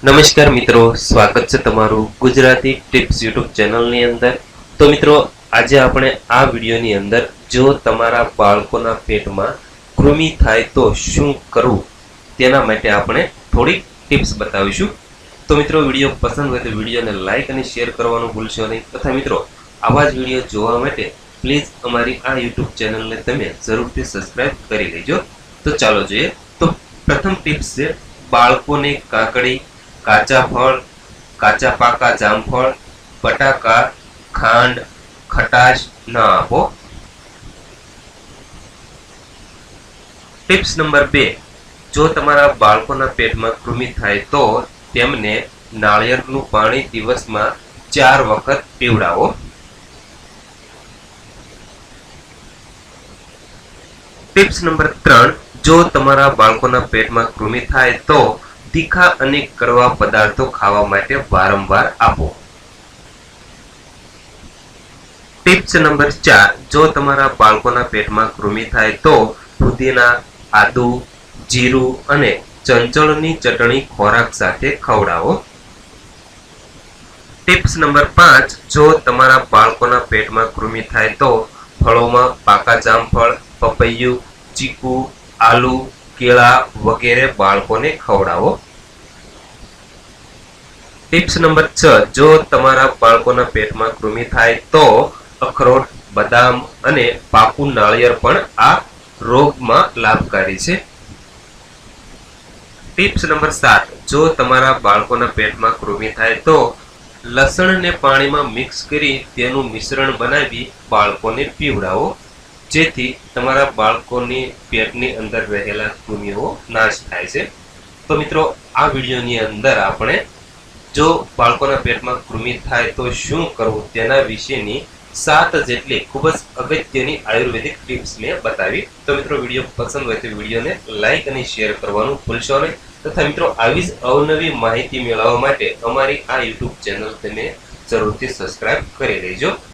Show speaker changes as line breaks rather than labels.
નમસ્કાર મિત્રો, સ્વાગત છે તમારું ગુજરાતી ટિપ્સ યુટ્યુબ ચેનલની અંદર. તો મિત્રો, આજે આપણે આ વિડીયોની અંદર જો તમારા બાળકોના પેટમાં કૃમિ થાય તો શું કરવું તેના માટે આપણે થોડીક ટિપ્સ બતાવીશું. તો મિત્રો, વીડિયો પસંદ હોય તો વિડીયોને લાઇક અને શેર કરવાનું ભૂલશો નહીં. તથા મિત્રો, આવા જ વીડિયો જોવા માટે પ્લીઝ અમારી આ યુટ્યુબ ચેનલને તમે જરૂરથી સબસ્ક્રાઇબ કરી લેજો. તો ચાલો જોઈએ. તો પ્રથમ ટિપ્સ છે, બાળકોને કાકડી કાચા ફળ, કાચા પાકા જામફળ, બટાકા, ખાંડ, ખટાશ, ન આપો ટિપ્સ નંબર બે. જો તમારા બાળકોના પેટમાં કૃમિ થાય તો તેમને નાળિયેરનું પાણી દિવસમાં ચાર વખત પીવડાવો. ટિપ્સ નંબર ત્રણ. જો તમારા બાળકોના પેટમાં કૃમિ થાય તો તીખા અને કડવા પદાર્થો ખાવા માટે વારંવાર આપો. ટિપ્સ નંબર ચાર, જો તમારા બાળકોના પેટમાં કૃમિ થાય તો ફુદીના, આદુ, જીરું અને ચંચળની ચટણી ખોરાક સાથે ખવડાવો. ટિપ્સ નંબર પાંચ, જો તમારા બાળકોના પેટમાં કૃમિ થાય તો ફળોમાં પાકા જામફળ, પપૈયું, ચીકુ, આલુ, કેળા વગેરે બાળકોને ખવડાવો. ટિપ્સ નંબર છ, જો તમારા બાળકોના પેટમાં કૃમિ થાય તો અખરોટ, બદામ અને પાકું નાળિયેર પણ આ રોગમાં લાભકારી છે. ટિપ્સ નંબર સાત, જો તમારા બાળકોના પેટમાં કૃમિ થાય તો લસણને પાણીમાં મિક્સ કરી તેનું મિશ્રણ બનાવી બાળકોને પીવડાવો, જેથી તમારા બાળકોની પેટની અંદર રહેલા કૃમિઓ નાશ થાય છે. તો મિત્રો, આ વિડીયોની અંદર આપણે જો બાળકોના પેટમાં કૃમિ થાય તો શું કરવું? તેના વિશેની સાત જેટલી ખૂબ જ અગત્યની આયુર્વેદિક ટિપ્સ મેં બતાવી. તો મિત્રો, વીડિયો પસંદ હોય તો વિડીયોને લાઇક અને શેર કરવાનું ભૂલશો નહીં. તથા મિત્રો, આવી જ અવનવી માહિતી મેળવવા માટે અમારી આ યુટ્યુબ ચેનલ તમે જરૂરથી સબસ્ક્રાઇબ કરી લેજો.